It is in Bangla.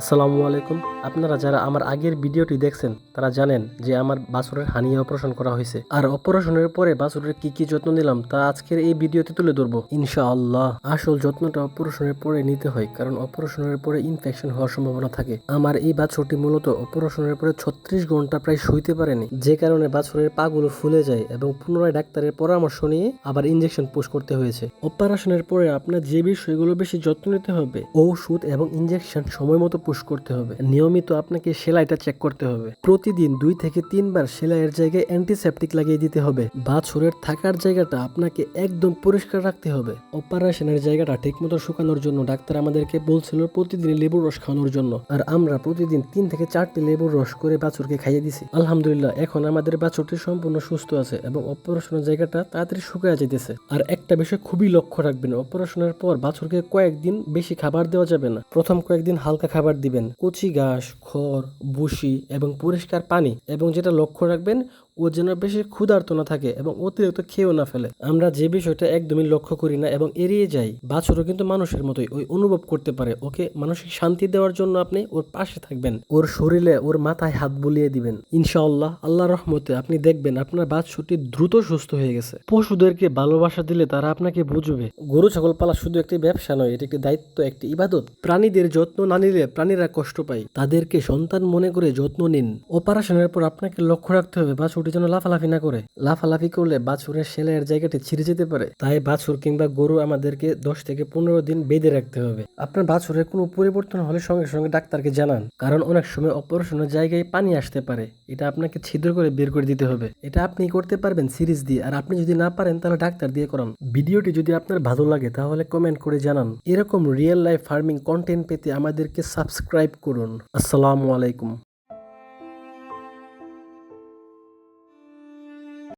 আসসালামু আলাইকুম। আপনারা যারা আমার আগের ভিডিওটি দেখছেন, তারা জানেন যে আমার বাছুরের হানিয়ে অপারেশন করা হয়েছে। আর অপারেশনের পরে বাছুরের কি কি যত্ন নিলাম, তা আজকের এই ভিডিওতে তুলে ধরবো। ইনশাআল্লাহ, আসল যত্নটা অপারেশনের পরে নিতে হয়, কারণ অপারেশনের পরে ইনফেকশন হওয়ার সম্ভাবনা থাকে। আমার এই বাছুরটি মূলত অপারেশনের পরে ছত্রিশ ঘণ্টা প্রায় শুইতে পারেনি, যে কারণে বাছুরের পাগুলো ফুলে যায় এবং পুনরায় ডাক্তারের পরামর্শ নিয়ে আবার ইনজেকশন পুশ করতে হয়েছে। অপারেশনের পরে আপনার যে বিষয়গুলো বেশি যত্ন নিতে হবে ঔষধ এবং ইনজেকশন সময় মতো পুশ করতে হবে। নিয়মিত আপনাকে সেলাইটা চেক করতে হবে। প্রতিদিন দুই থেকে তিনবার সেলাইয়ের জায়গায় অ্যান্টিসেপটিক লাগিয়ে দিতে হবে। বাছুরের থাকার জায়গাটা আপনাকে একদম পরিষ্কার রাখতে হবে। অপারেশনের জায়গাটা ঠিকমতো শুকানোর জন্য ডাক্তার আমাদেরকে বলছিল প্রতিদিন লেবুর রস খাওয়ানোর জন্য। আর আমরা প্রতিদিন তিন থেকে চারটি লেবুর রস করে বাছুরকে খাইয়ে দিছি। আলহামদুলিল্লাহ, এখন আমাদের বাছুরটি সম্পূর্ণ সুস্থ আছে এবং অপারেশনের জায়গাটা তাড়াতাড়ি শুকিয়ে যেতেছে আর একটা বিষয় খুবই লক্ষ্য রাখবেন অপারেশনের পর বাছুরকে কয়েকদিন বেশি খাবার দেওয়া যাবে না। প্রথম কয়েকদিন হালকা খাবার দিবেন। কচি ঘাস খড় ভুসি এবং পরিষ্কার পানি এবং যেটা লক্ষ্য রাখবেন ও যেন বেশি ক্ষুধার্ত না থাকে এবং অতিরিক্ত খেয়েও না ফেলে। আমরা যে বিষয়টা একদমই লক্ষ্য করি না এবং এড়িয়ে যাই, বাছুরও কিন্তু মানুষের মতোই ওই অনুভব করতে পারে। ওকে মানসিক শান্তি দেওয়ার জন্য আপনি ওর পাশে থাকবেন। ওর শরীরে ওর মাথায় হাত বুলিয়ে দিবেন। ইনশাআল্লাহ আল্লাহ রহমতে আপনি দেখবেন আপনার বাছুরটি দ্রুত সুস্থ হয়ে গেছে। পশুদেরকে ভালোবাসা দিলে তারা আপনাকে বুঝবে। গরু ছাগল পালা শুধু একটি ব্যবসা নয়, এটি একটি দায়িত্ব, একটি ইবাদত। প্রাণীদের যত্ন না নিলে প্রাণীরা কষ্ট পায়। তাদেরকে সন্তান মনে করে যত্ন নিন। অপারেশনের পর আপনাকে লক্ষ্য রাখতে হবে বাছুরটি যেন লাফালাফি না করে। লাফালাফি করলে বাছুরের সেলাইয়ের জায়গাটি ছিঁড়ে যেতে পারে। তাই বাছুর কিংবা গরু আমাদেরকে দশ থেকে পনেরো দিন বেঁধে রাখতে হবে। আপনার বাছুরের কোনো পরিবর্তন হলে সঙ্গে সঙ্গে ডাক্তারকে জানান। কারণ অনেক সময় অপারেশনের জায়গায় পানি আসতে পারে। এটা আপনাকে ছিদ্র করে বের করে দিতে হবে। এটা আপনি করতে পারবেন সিরিজ দিয়ে। আর আপনি যদি না পারেন, তাহলে ডাক্তার দিয়ে করান। ভিডিওটি যদি আপনার ভালো লাগে, তাহলে কমেন্ট করে জানান। এরকম রিয়েল লাইফ ফার্মিং কন্টেন্ট পেতে আমাদেরকে সাবস্ক্রাইব করুন। আসসালামু আলাইকুম।